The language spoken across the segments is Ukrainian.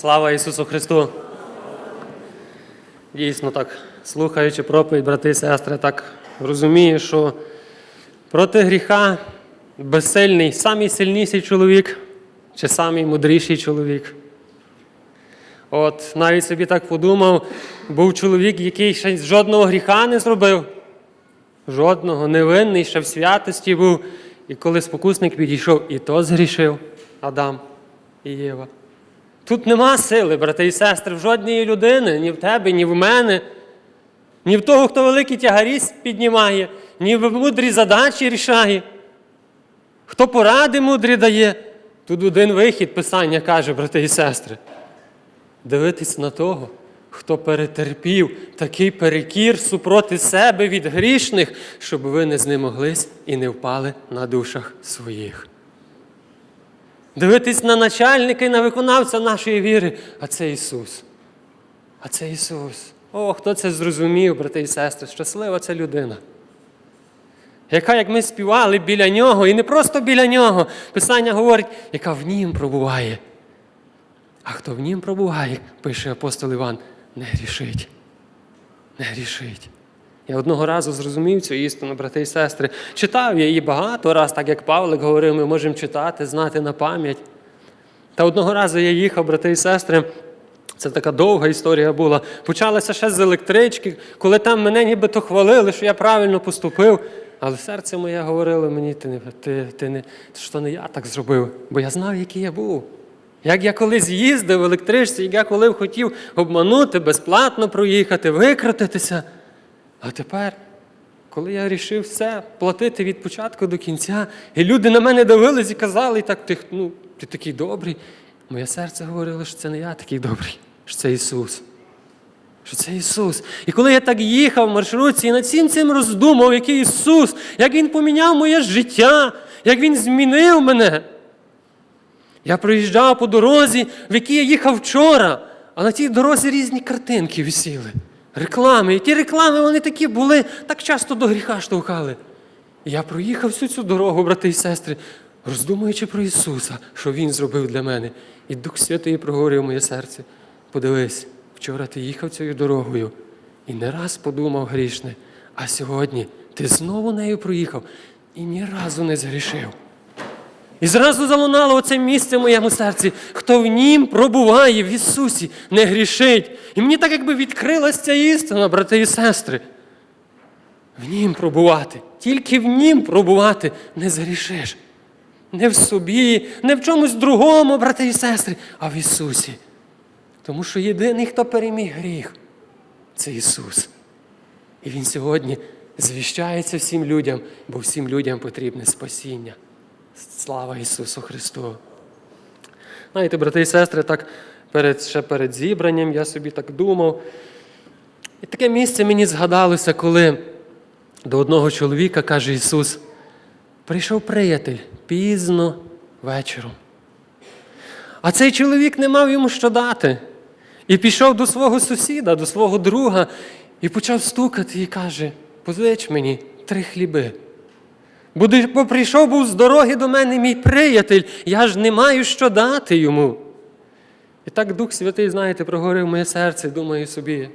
Слава Ісусу Христу! Дійсно так, слухаючи проповідь, брати і сестри, так розумію, що проти гріха безсильний самий сильніший чоловік чи самий мудріший чоловік. От навіть собі так подумав, був чоловік, який ще жодного гріха не зробив, жодного, невинний, ще в святості був. І коли спокусник підійшов, і то згрішив Адам і Єва. Тут нема сили, брати і сестри, в жодної людини, ні в тебе, ні в мене, ні в того, хто великі тягарі піднімає, ні в мудрі задачі рішає. Хто поради мудрі дає, тут один вихід Писання каже, брати і сестри. Дивитись на того, хто перетерпів такий перекір супроти себе від грішних, щоб ви не знемоглись і не впали на душах своїх. Дивитись на начальника і на виконавця нашої віри, а це Ісус. А це Ісус. О, хто це зрозумів, брати і сестри, щаслива ця людина. Яка, як ми співали біля нього, і не просто біля нього, Писання говорить, яка в нім пробуває. А хто в нім пробуває, пише апостол Іван, не грішить. Не грішить. Я одного разу зрозумів цю істину, брати і сестри. Читав я її багато раз, так як Павлик говорив, ми можемо читати, знати на пам'ять. Та одного разу я їхав, брати і сестри. Це така довга історія була. Почалася ще з електрички, коли там мене нібито хвалили, що я правильно поступив. Але серце моє говорило мені, ти не ти, ти не, що не я так зробив, бо я знав, який я був. Як я колись їздив в електричці, як я коли хотів обманути, безплатно проїхати, викрутитися. А тепер, коли я вирішив все платити від початку до кінця, і люди на мене дивились і казали, так, ти, ну, ти такий добрий, моє серце говорило, що це не я такий добрий, що це Ісус. Що це Ісус. І коли я так їхав в маршрутці і над цим цим роздумав, який Ісус, як Він поміняв моє життя, як Він змінив мене. Я проїжджав по дорозі, в якій я їхав вчора, а на тій дорозі різні картинки висіли. Реклами. І ті реклами вони такі були, так часто до гріха штовхали. Я проїхав всю цю дорогу, брати і сестри, роздумуючи про Ісуса, що Він зробив для мене. І Дух Святий проговорив моє серце. Подивись, вчора ти їхав цією дорогою і не раз подумав грішне, а сьогодні ти знову нею проїхав і ні разу не згрішив. І зразу залунало оце місце в моєму серці, хто в нім пробуває в Ісусі, не грішить. І мені так якби відкрилася ця істина, брати і сестри. В нім пробувати, тільки в нім пробувати не згрішиш. Не в собі, не в чомусь другому, брати і сестри, а в Ісусі. Тому що єдиний, хто переміг гріх, це Ісус. І Він сьогодні звіщається всім людям, бо всім людям потрібне спасіння. Слава Ісусу Христу! Знаєте, брати і сестри, так перед, ще перед зібранням я собі так думав. І таке місце мені згадалося, коли до одного чоловіка каже Ісус, прийшов приятель пізно вечором. А цей чоловік не мав йому що дати. І пішов до свого сусіда, до свого друга, і почав стукати і каже: позич мені три хліби. Бо прийшов був з дороги до мене мій приятель, я ж не маю що дати йому. І так Дух Святий, знаєте, проговорив моє серце, думаю собі,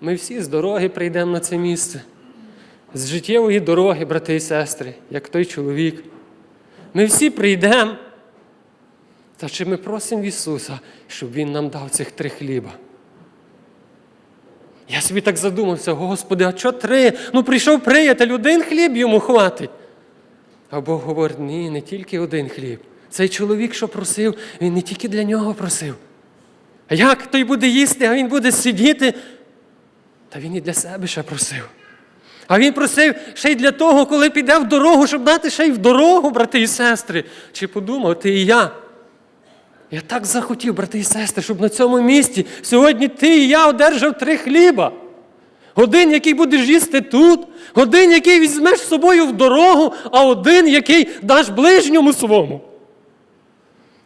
ми всі з дороги прийдемо на це місце, з життєвої дороги, брати і сестри, як той чоловік. Ми всі прийдемо. Та чи ми просимо Ісуса, щоб Він нам дав цих три хліба? Я собі так задумався, Господи, а що три? Ну прийшов приятель, один хліб йому хватить. А Бог говорить, ні, не тільки один хліб. Цей чоловік, що просив, він не тільки для нього просив. А як той буде їсти, а він буде сидіти? Та він і для себе ще просив. А він просив ще й для того, коли піде в дорогу, щоб дати ще й в дорогу, брати і сестри. Чи подумав ти і я? Я так захотів, брати і сестри, щоб на цьому місці сьогодні ти і я одержав три хліба. Один, який будеш їсти тут, один, який візьмеш з собою в дорогу, а один, який даш ближньому свому.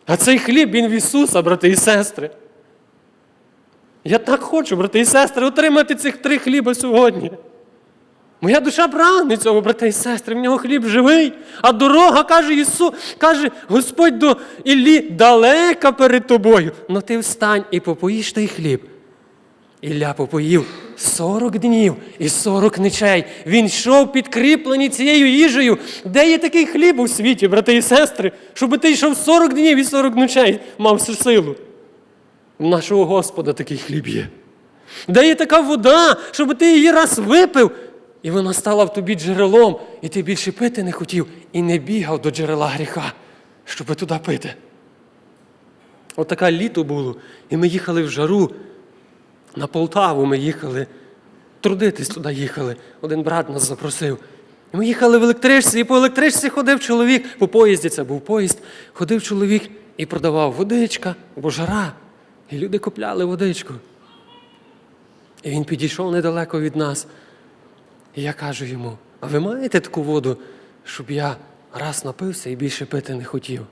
А цей хліб він в Ісуса, брати і сестри. Я так хочу, брати і сестри, отримати цих три хліба сьогодні. Моя душа прагне цього, брати і сестри, в нього хліб живий, а дорога, каже Ісус, каже Господь до Іллі, далека перед тобою. Но ти встань і попоїш той хліб. Ілля попоїв 40 днів і 40 ночей. Він йшов підкріплений цією їжею. Де є такий хліб у світі, брати і сестри, щоб ти йшов 40 днів і 40 ночей, мав всю силу. У нашого Господа такий хліб є. Де є така вода, щоб ти її раз випив, і вона стала в тобі джерелом, і ти більше пити не хотів і не бігав до джерела гріха, щоб туди пити. Отаке літо було, і ми їхали в жару. На Полтаву ми їхали, трудитись туди їхали. Один брат нас запросив. І ми їхали в електричці, і по електричці ходив чоловік, по поїзді це був поїзд, ходив чоловік і продавав водичка, бо жара. І люди купляли водичку. І він підійшов недалеко від нас. І я кажу йому: а ви маєте таку воду, щоб я раз напився і більше пити не хотів?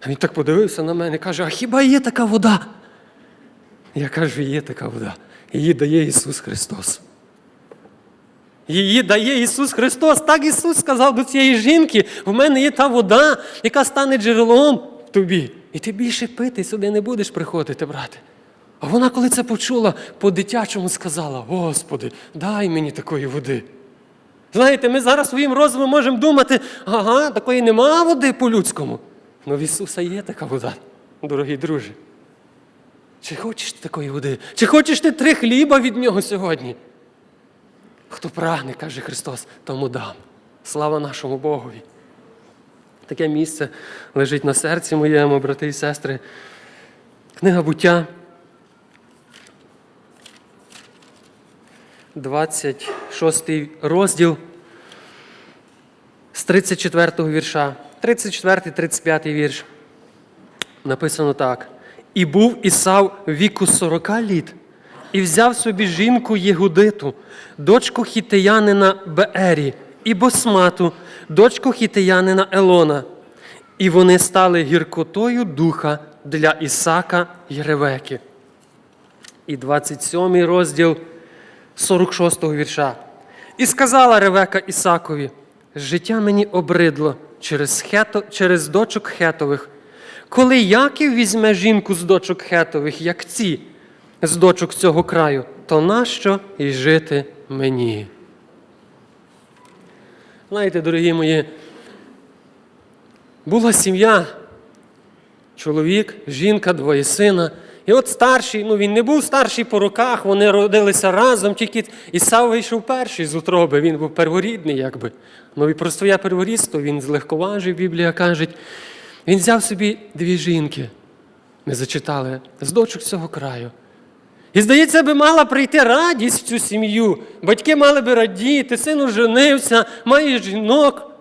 А він так подивився на мене і каже: А хіба є така вода? Я кажу, є така вода. Її дає Ісус Христос. Її дає Ісус Христос. Так Ісус сказав до цієї жінки: в мене є та вода, яка стане джерелом тобі. І ти більше пити сюди не будеш приходити, брате. А вона, коли це почула, по-дитячому сказала: Господи, дай мені такої води. Знаєте, ми зараз своїм розумом можемо думати, ага, такої нема води по-людському. Але в Ісуса є така вода, дорогі друзі. Чи хочеш ти такої води? Чи хочеш ти три хліба від нього сьогодні? Хто прагне, каже Христос, тому дам. Слава нашому Богові. Таке місце лежить на серці моєму, брати і сестри. Книга буття. 26 розділ з 34 вірша. 34-35 вірш. Написано так. І був Ісав віку сорока літ, і взяв собі жінку Єгудиту, дочку хітеянина Беері, і Босмату, дочку хітеянина Елона. І вони стали гіркотою духа для Ісака й Ревеки. І 27 розділ 46 вірша. І сказала Ревека Ісакові: життя мені обридло через, хето, через дочок хетових. Коли Яків візьме жінку з дочок хетових, як ці, з дочок цього краю, то нащо і жити мені? Знаєте, дорогі мої, була сім'я, чоловік, жінка, двоє сина. І от старший, ну він не був старший по роках, вони родилися разом, тільки Ісав вийшов перший з утроби, він був перворідний, якби. Ну і про своє перворідство він злегковажив, Біблія каже. Він взяв собі дві жінки, ми зачитали, з дочок цього краю. І, здається, би мала прийти радість в цю сім'ю. Батьки мали би радіти, син оженився, має жінок.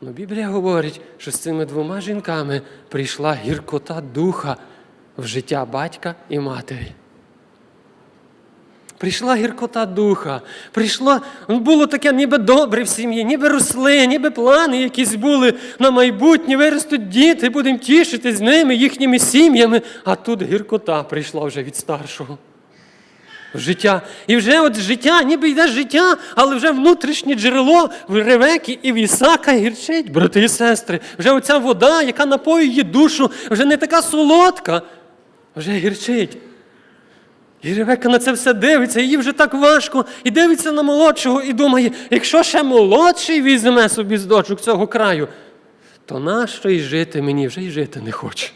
Ну, Біблія говорить, що з цими двома жінками прийшла гіркота духа в життя батька і матері. Прийшла гіркота духа, прийшло, ну, було таке ніби добре в сім'ї, ніби росли, ніби плани якісь були на майбутнє, виростуть діти, будемо тішити з ними, їхніми сім'ями. А тут гіркота прийшла вже від старшого. В Життя. І вже от життя, ніби йде життя, але вже внутрішнє джерело в Ревекі і в Ісака гірчить, брати і сестри. Вже оця вода, яка напоює душу, вже не така солодка, вже гірчить. І Ревека на це все дивиться, їй вже так важко, і дивиться на молодшого і думає, якщо ще молодший візьме собі з дочок цього краю, то нащо й жити мені вже й жити не хоче.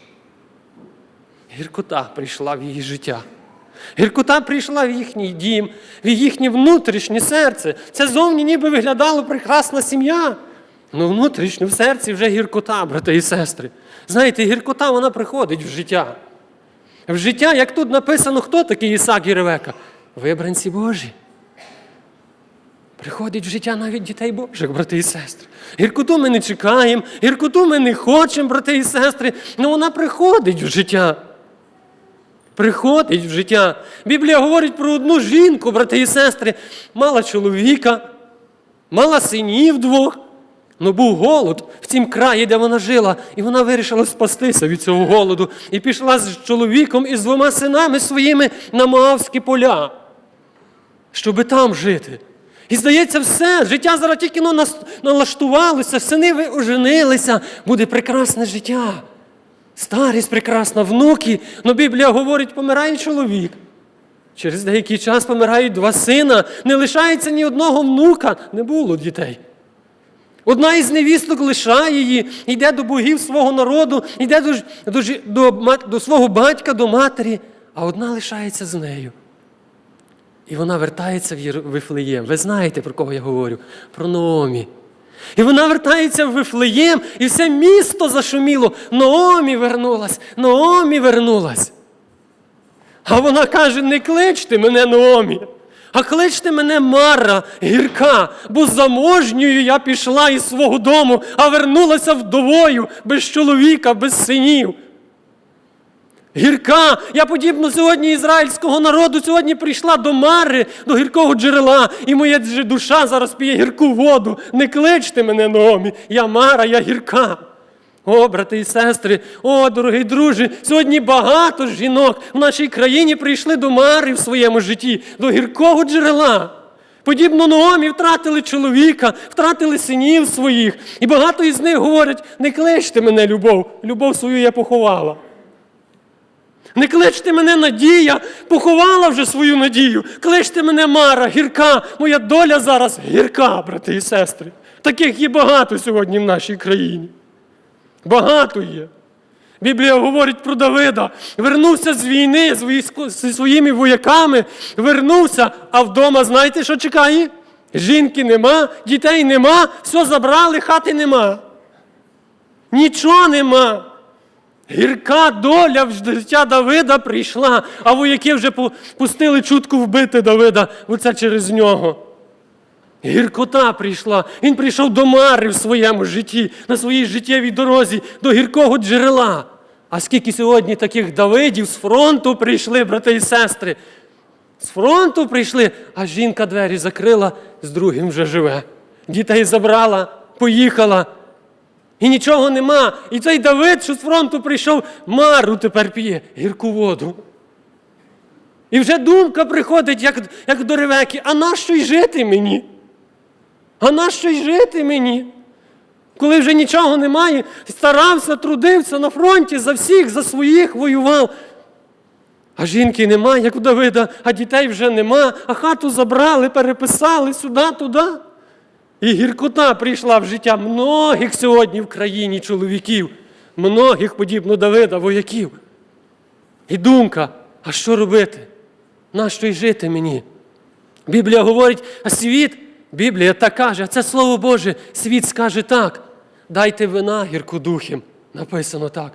Гіркота прийшла в її життя. Гіркота прийшла в їхній дім, в їхнє внутрішнє серце. Це зовні ніби виглядало прекрасна сім'я. Ну внутрішньо в серці вже гіркота, брати і сестри. Знаєте, гіркота вона приходить в життя. В життя, як тут написано, хто такий Ісак і Ревека? Вибранці Божі. Приходить в життя навіть дітей Божих, брати і сестри. Гіркоту ми не чекаємо, гіркоту ми не хочемо, брати і сестри, але вона приходить в життя. Приходить в життя. Біблія говорить про одну жінку, брати і сестри, мала чоловіка, мала синів двох. Ну був голод в цім краї, де вона жила, і вона вирішила спастися від цього голоду і пішла з чоловіком і з двома синами своїми на Моавські поля. щоби там жити. І здається, все, життя зараз тільки ну, налаштувалося, сини ви оженилися, буде прекрасне життя. Старість прекрасна, внуки. Ну Біблія говорить, помирає чоловік. Через деякий час помирають два сина, не лишається ні одного внука, не було дітей. Одна із невісток лишає її, йде до богів свого народу, йде до, до, до, до свого батька, до матері, а одна лишається з нею. І вона вертається в Вифлеєм. Ви знаєте, про кого я говорю? Про Наомі. І вона вертається в Вифлеєм, і все місто зашуміло. Наомі вернулась, Наомі вернулась. А вона каже: не кличте мене Наомі, а кличте мене Мара, гірка, бо заможньою я пішла із свого дому, а вернулася вдовою, без чоловіка, без синів. Гірка, я подібно сьогодні ізраїльського народу сьогодні прийшла до Мари, до гіркого джерела, і моя душа зараз п'є гірку воду. Не кличте мене Наомі, я Мара, я гірка. О, брати і сестри, о, дорогий друже, сьогодні багато жінок в нашій країні прийшли до Мари в своєму житті, до гіркого джерела. Подібно Наомі втратили чоловіка, втратили синів своїх. І багато із них говорять: не кличте мене, любов, любов свою я поховала. Не кличте мене надія, поховала вже свою надію. Кличте мене Мара, гірка, моя доля зараз гірка, брати і сестри. Таких є багато сьогодні в нашій країні. Багато є. Біблія говорить про Давида. Вернувся з війни зі своїми вояками, вернувся, а вдома знаєте, що чекає? Жінки нема, дітей нема, все забрали, хати нема. Нічого нема. Гірка доля в життя Давида прийшла, а вояки вже пустили чутку вбити Давида, оце через нього. Гіркота прийшла. Він прийшов до Мари в своєму житті, на своїй життєвій дорозі, до гіркого джерела. А скільки сьогодні таких Давидів з фронту прийшли, брати і сестри? З фронту прийшли, а жінка двері закрила, з другим вже живе. Дітей забрала, поїхала. І нічого нема. І цей Давид, що з фронту прийшов, мару тепер п'є гірку воду. І вже думка приходить, як, як до Ревеки, а нащо й жити мені? А нащо й жити мені? Коли вже нічого немає, старався, трудився на фронті за всіх, за своїх воював. А жінки нема, як у Давида, а дітей вже нема, а хату забрали, переписали сюди, туди. І гіркота прийшла в життя многих сьогодні в країні чоловіків, многих, подібно Давида, вояків. І думка, а що робити? Нащо й жити мені? Біблія говорить, а світ, Біблія так каже, а це Слово Боже, світ скаже так. Дайте вина гіркодухим, написано так.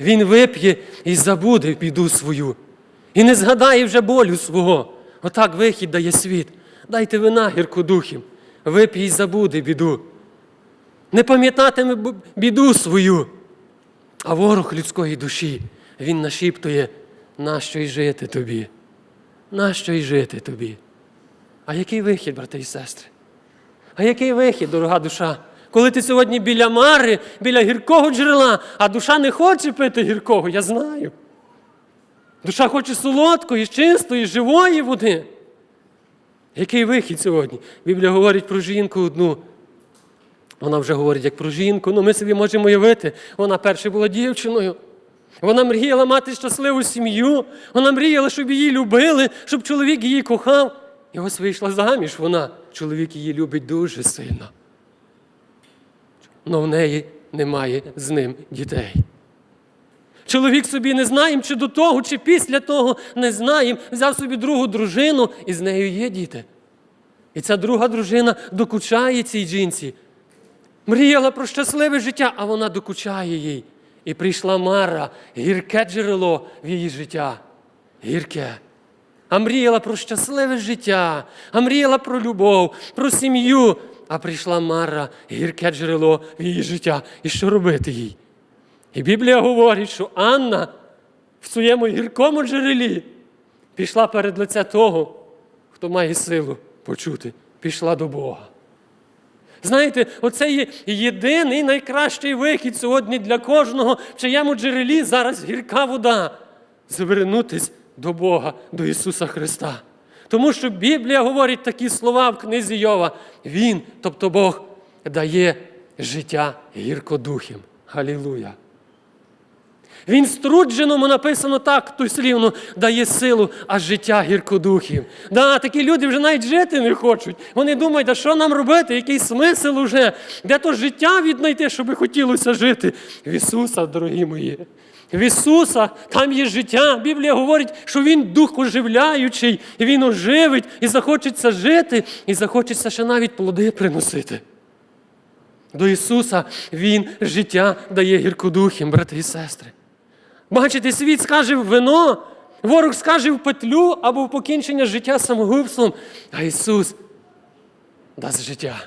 Він вип'є і забуде біду свою. І не згадає вже болю свого. Отак вихід дає світ. Дайте вина гіркодухим, вип'є і забуде біду. Не пам'ятатиме біду свою. А ворог людської душі, він нашіптує, нащо й жити тобі? Нащо й жити тобі? А який вихід, брати і сестри? А який вихід, дорога душа? Коли ти сьогодні біля мари, біля гіркого джерела, а душа не хоче пити гіркого, я знаю. Душа хоче солодкої, чистої, живої води. Який вихід сьогодні? Біблія говорить про жінку одну. Вона вже говорить як про жінку. Ну, ми собі можемо уявити, вона перше була дівчиною. Вона мріяла мати щасливу сім'ю. Вона мріяла, щоб її любили, щоб чоловік її кохав. І ось вийшла заміж вона. Чоловік її любить дуже сильно. але в неї немає з ним дітей. Чоловік собі не знаєм, чи до того, чи після того не знаєм, взяв собі другу дружину, і з нею є діти. І ця друга дружина докучає цій жінці. Мріяла про щасливе життя, а вона докучає їй. І прийшла Мара, гірке джерело в її життя. Гірке. А мріяла про щасливе життя, а мріяла про любов, про сім'ю. А прийшла Мара, гірке джерело в її життя. І що робити їй? І Біблія говорить, що Анна в своєму гіркому джерелі пішла перед лице того, хто має силу почути, пішла до Бога. Знаєте, оце є єдиний найкращий вихід сьогодні для кожного, в чиєму джерелі зараз гірка вода. Звернутись до Бога, до Ісуса Христа. Тому що Біблія говорить такі слова в книзі Йова. Він, тобто Бог, дає життя гіркодухим. Галілуя! Він струдженому написано так, дослівно, дає силу, а життя гіркодухів. Да, такі люди вже навіть жити не хочуть. Вони думають, а що нам робити, який смисл уже? Де то життя віднайти, щоб хотілося жити? В Ісуса, дорогі мої. В Ісуса там є життя. Біблія говорить, що Він дух оживляючий, і Він оживить, і захочеться жити, і захочеться ще навіть плоди приносити. До Ісуса Він життя дає гіркодухим, брати і сестри. Бачите, світ скаже в вино, ворог скаже в петлю або в покінчення життя самогубством, а Ісус дасть життя.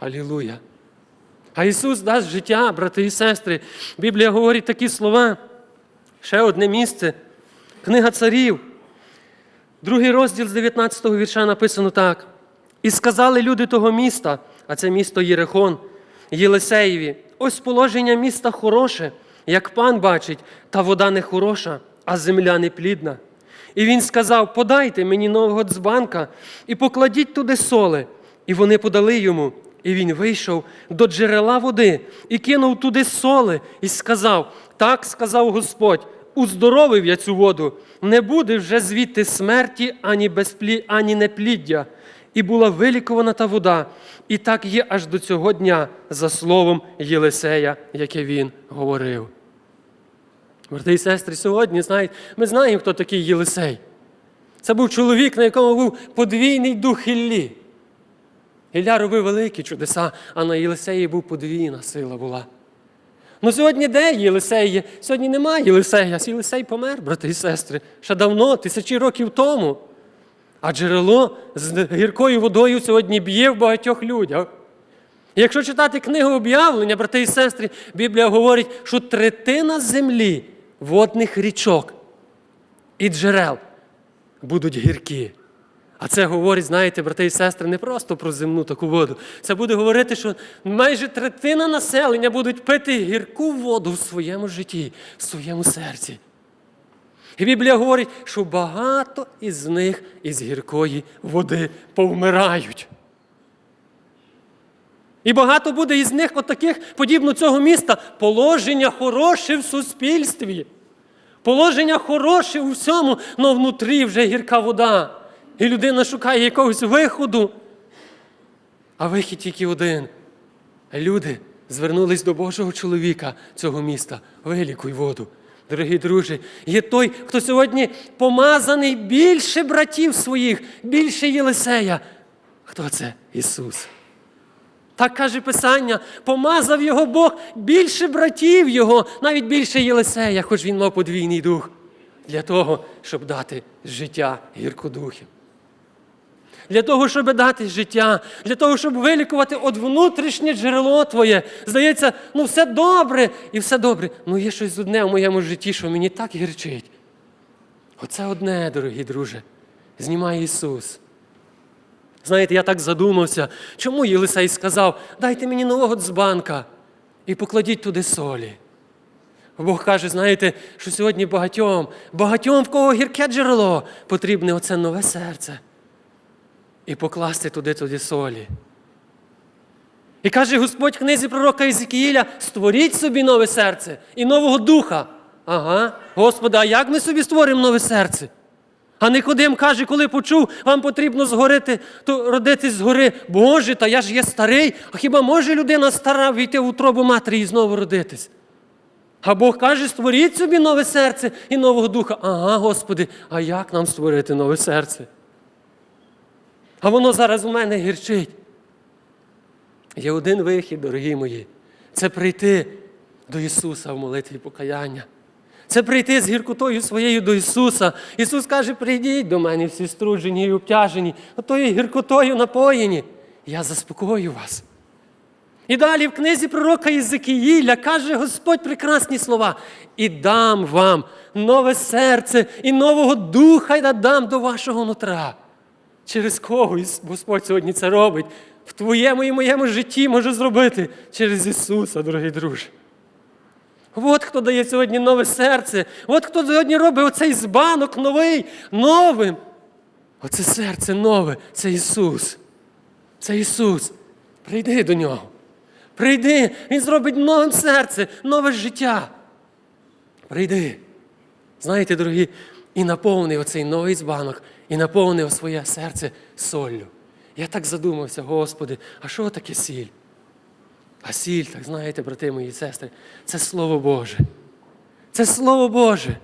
Алілуя. А Ісус дасть життя, брати і сестри. Біблія говорить такі слова. Ще одне місце. Книга царів. Другий розділ з 19 го вірша написано так. І сказали люди того міста, а це місто Єрехон, Єлисеєві, ось положення міста хороше, як пан бачить, та вода не хороша, а земля не плідна. І він сказав: Подайте мені нового дзбанка і покладіть туди соли. І вони подали йому. І він вийшов до джерела води і кинув туди соли, і сказав: Так сказав Господь, уздоровив я цю воду, не буде вже звідти смерті ані безплі, ані непліддя. І була вилікувана та вода, і так є аж до цього дня, за словом Єлисея, яке він говорив. Брати і сестри, сьогодні знаєте, ми знаємо, хто такий Єлисей. Це був чоловік, на якому був подвійний дух Іллі. Ілля робив великі чудеса, а на Єлисеї був подвійна сила була. Ну сьогодні де Єлисей є? Сьогодні немає Єлисея. Єлисей помер, брати і сестри, ще давно, тисячі років тому. А джерело з гіркою водою сьогодні б'є в багатьох людях. Якщо читати книгу об'явлення, брати і сестри, Біблія говорить, що третина землі водних річок і джерел будуть гіркі. А це говорить, знаєте, брати і сестри, не просто про земну таку воду. Це буде говорити, що майже третина населення будуть пити гірку воду в своєму житті, в своєму серці. І Біблія говорить, що багато із них із гіркої води повмирають. І багато буде із них, от подібно цього міста, положення хороше в суспільстві. Положення хороше у всьому, але внутрі вже гірка вода. І людина шукає якогось виходу. А вихід тільки один. Люди звернулись до Божого чоловіка цього міста. Вилікуй воду. Дорогі друзі, є той, хто сьогодні помазаний більше братів своїх, більше Єлисея. Хто це? Ісус. Так каже Писання, помазав його Бог більше братів його, навіть більше Єлисея, хоч він мав подвійний дух, для того, щоб дати життя гіркодухів. Для того, щоб дати життя, для того, щоб вилікувати от внутрішнє джерело твоє. Здається, ну все добре і все добре. Ну є щось одне в моєму житті, що мені так гірчить. Оце одне, дорогі друже, знімає Ісус. Знаєте, я так задумався, чому Єлисей сказав, дайте мені нового дзбанка і покладіть туди солі. Бог каже, знаєте, що сьогодні багатьом, багатьом, в кого гірке джерело, потрібне оце нове серце. І покласти туди туди солі. І каже Господь в книзі пророка Ізекіїля, створіть собі нове серце і нового духа. Ага, Господи, а як ми собі створимо нове серце? А Никодим каже, коли почув, вам потрібно згорити, то родитись згори. Боже, та я ж є старий, а хіба може людина стара війти в утробу матері і знову родитись? А Бог каже, створіть собі нове серце і нового духа. Ага, Господи, а як нам створити нове серце? А воно зараз у мене гірчить. Є один вихід, дорогі мої, це прийти до Ісуса в молитві покаяння. Це прийти з гіркотою своєю до Ісуса. Ісус каже, прийдіть до мене всі струджені і обтяжені, отою гіркотою напоєні. Я заспокою вас. І далі в книзі пророка Єзекіїля каже Господь прекрасні слова. І дам вам нове серце і нового духа й надам до вашого нутра. Через кого Господь сьогодні це робить? В твоєму і моєму житті може зробити через Ісуса, дорогі друзі. От хто дає сьогодні нове серце, от хто сьогодні робить оцей збанок новий, новим. Оце серце нове, це Ісус. Це Ісус. Прийди до нього. Прийди, Він зробить нове серце, нове життя. Прийди. Знаєте, дорогі, і наповни оцей новий збанок, і наповни своє серце соллю. Я так задумався, Господи, а що таке сіль? А сіль, так знаєте, брати мої сестри, це Слово Боже. Це Слово Боже.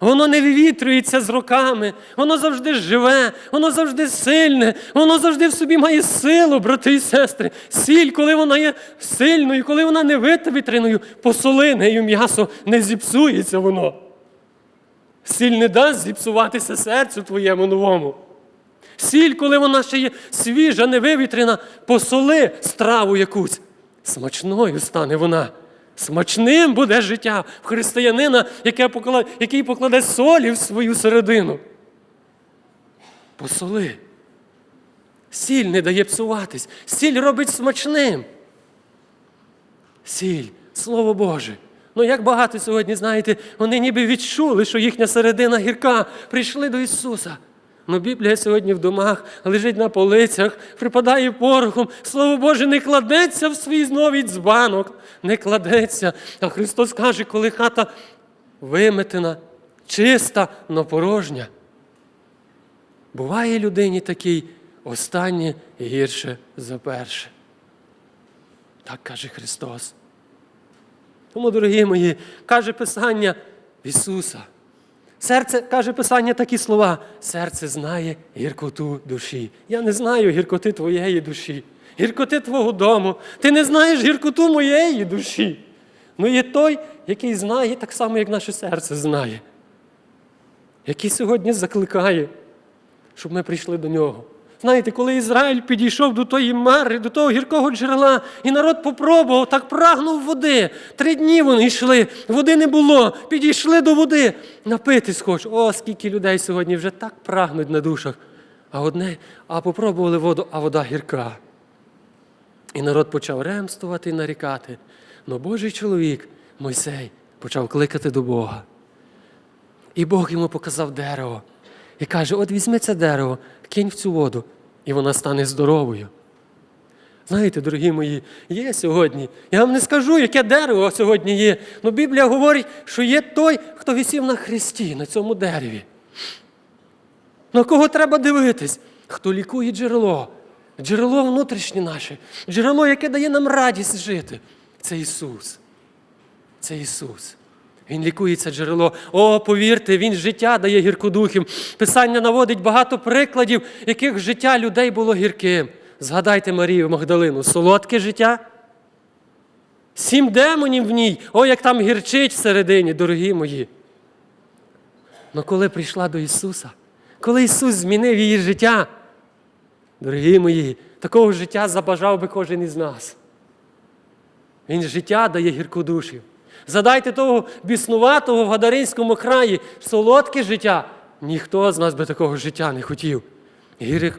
Воно не вивітрюється з роками, воно завжди живе, воно завжди сильне, воно завжди в собі має силу, брати і сестри. Сіль, коли вона є сильною, коли вона не витреною, посоли нею м'ясо не зіпсується воно. Сіль не дасть зіпсуватися серцю твоєму новому. Сіль, коли вона ще є свіжа, невивітрена, посоли страву якусь. Смачною стане вона. Смачним буде життя в християнина, який покладе солі в свою середину. Посоли. Сіль не дає псуватись. Сіль робить смачним. Сіль, Слово Боже. Ну як багато сьогодні, знаєте, вони ніби відчули, що їхня середина гірка, прийшли до Ісуса. Ну, Біблія сьогодні в домах лежить на полицях, припадає порохом. Слово Боже, не кладеться в свій новий дзбанок, не кладеться. А Христос каже, коли хата виметена, чиста, но порожня. Буває людині такий останнє гірше за перше. Так каже Христос. Тому, дорогі мої, каже Писання Ісуса. Серце, каже Писання такі слова. Серце знає гіркоту душі. Я не знаю гіркоти твоєї душі, гіркоти твого дому. Ти не знаєш гіркоту моєї душі. Ну є той, який знає так само, як наше серце знає, який сьогодні закликає, щоб ми прийшли до нього. Знаєте, коли Ізраїль підійшов до тої мари, до того гіркого джерела, і народ попробував, так прагнув води. Три дні вони йшли, води не було, підійшли до води, напитись хоч. О, скільки людей сьогодні вже так прагнуть на душах. А одне, а попробували воду, а вода гірка. І народ почав ремствувати і нарікати. Но Божий чоловік, Мойсей, почав кликати до Бога. І Бог йому показав дерево. І каже: от візьми це дерево, кинь в цю воду, і вона стане здоровою. Знаєте, дорогі мої, є сьогодні. Я вам не скажу, яке дерево сьогодні є. але Біблія говорить, що є той, хто висів на хресті, на цьому дереві. На кого треба дивитись? Хто лікує джерело, джерело внутрішнє наше, джерело, яке дає нам радість жити. Це Ісус. Це Ісус. Він лікує це джерело. О, повірте, Він життя дає гіркодухим. Писання наводить багато прикладів, яких життя людей було гірким. Згадайте Марію Магдалину, солодке життя. Сім демонів в ній, о, як там гірчить всередині, дорогі мої. Но коли прийшла до Ісуса, коли Ісус змінив її життя, дорогі мої, такого життя забажав би кожен із нас. Він життя дає гіркодушів. Задайте того біснуватого в Гадаринському краї солодке життя. Ніхто з нас би такого життя не хотів.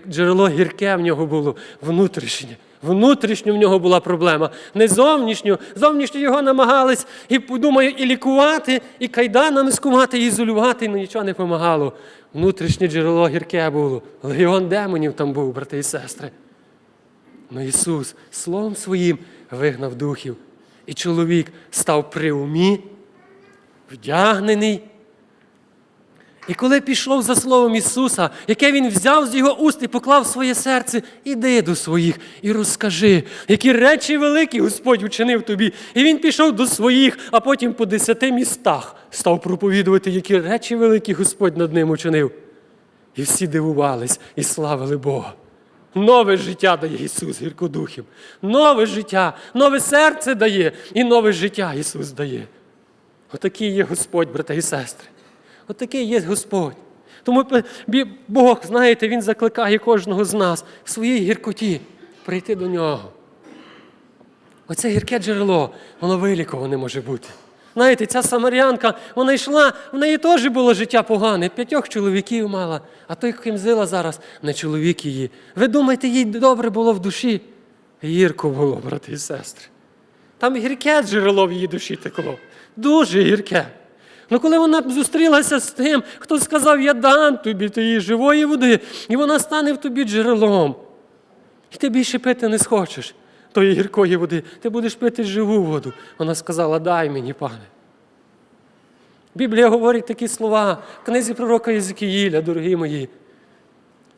Джерело гірке в нього було внутрішнє. Внутрішньо в нього була проблема. Не зовнішньо. Зовнішньо його намагались і думаю, і лікувати, і кайданами скувати, і ізолювати, але нічого не допомагало. Внутрішнє джерело гірке було. Легіон демонів там був, брати і сестри. Но Ісус Словом Своїм вигнав духів. І чоловік став при умі, вдягнений. І коли пішов за словом Ісуса, яке Він взяв з його уст і поклав своє серце, іди до своїх і розкажи, які речі великі Господь учинив тобі. І він пішов до своїх, а потім по десяти містах став проповідувати, які речі великі Господь над ним учинив. І всі дивувались і славили Бога. Нове життя дає Ісус гіркодухим. Нове життя, нове серце дає і нове життя Ісус дає. Отакий є Господь, брати і сестри. Отакий є Господь. Тому Бог, знаєте, Він закликає кожного з нас в своїй гіркоті прийти до нього. Оце гірке джерело, воно виліковане може бути. Знаєте, ця самарянка, вона йшла, в неї теж було життя погане, п'ятьох чоловіків мала, а той, ким зила зараз, не чоловік її. Ви думаєте, їй добре було в душі? Гірко було, брати і сестри. Там гірке джерело в її душі текло. Дуже гірке. Ну, коли вона зустрілася з тим, хто сказав, я дам тобі тієї живої води, і вона стане в тобі джерелом. І ти більше пити не схочеш тої гіркої води, ти будеш пити живу воду. Вона сказала, дай мені, пане. Біблія говорить такі слова в книзі пророка Єзекіїля, дорогі мої,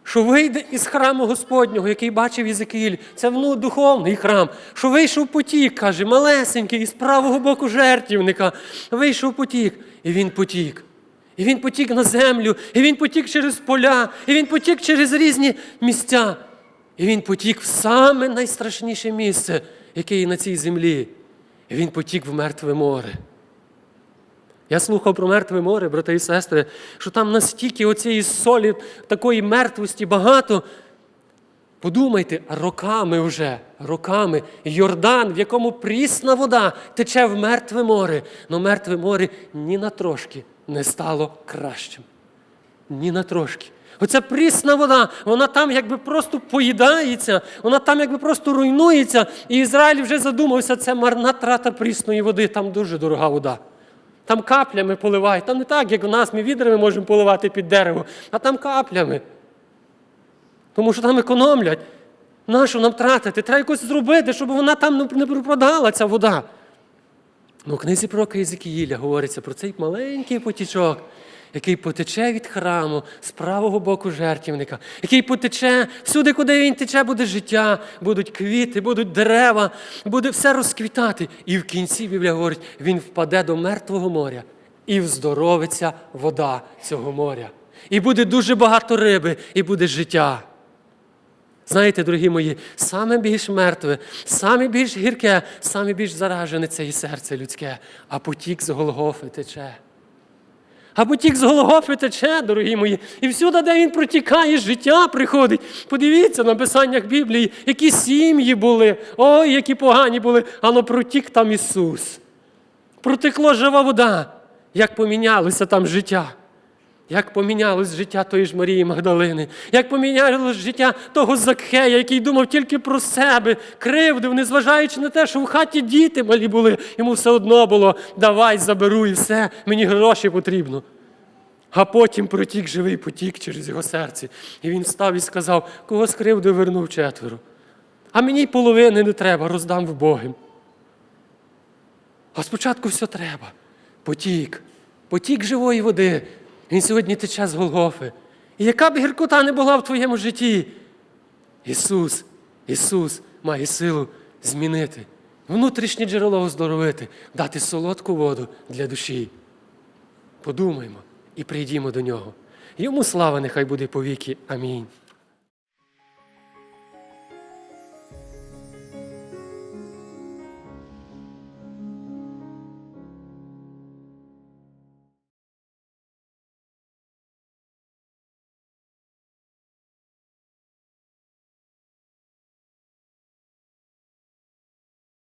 що вийде із храму Господнього, який бачив Єзекіїль, це ну, духовний храм, що вийшов потік, каже, малесенький, із правого боку жертівника, вийшов потік, і він потік. І він потік на землю, і він потік через поля, і він потік через різні місця. І він потік в саме найстрашніше місце, яке є на цій землі. І він потік в мертве море. Я слухав про мертве море, брати і сестри, що там настільки оцієї солі, такої мертвості багато. Подумайте, роками вже, роками Йордан, в якому прісна вода тече в мертве море, але мертве море ні на трошки не стало кращим. Ні на трошки. Оця прісна вода, вона там якби просто поїдається, вона там якби просто руйнується. І Ізраїль вже задумався, це марна трата прісної води, там дуже дорога вода. Там каплями поливають. Там не так, як у нас, ми відрами можемо поливати під дерево, а там каплями. Тому що там економлять. Нащо нам тратити? Треба якось зробити, щоб вона там не пропадала, ця вода. Ну, в книзі пророка Єзекіїля говориться про цей маленький потічок, який потече від храму з правого боку жертівника, який потече всюди, куди він тече, буде життя, будуть квіти, будуть дерева, буде все розквітати. І в кінці Біблія говорить, він впаде до мертвого моря і вздоровиться вода цього моря. І буде дуже багато риби, і буде життя. Знаєте, дорогі мої, саме більш мертве, саме більш гірке, саме більш заражене це і серце людське, а потік з Голгофи тече. А потік з Голгофи тече, дорогі мої, і всюди, де він протікає, життя приходить. Подивіться на писаннях Біблії, які сім'ї були, ой, які погані були, але протік там Ісус. Протекла жива вода, як помінялося там життя. Як помінялось життя тої ж Марії Магдалини, як помінялось життя того Закхея, який думав тільки про себе, кривдив, незважаючи на те, що в хаті діти малі були, йому все одно було давай заберу і все, мені гроші потрібно. А потім протік живий потік через його серце. І він встав і сказав, кого скривдив, вернув четверо. А мені й половини не треба, роздам в Богим. А спочатку все треба. Потік, потік живої води. Він сьогодні тече з Голгофи. І яка б гіркота не була в твоєму житті, Ісус, Ісус має силу змінити, внутрішнє джерело оздоровити, дати солодку воду для душі. Подумаймо і прийдімо до нього. Йому слава нехай буде повіки. Амінь.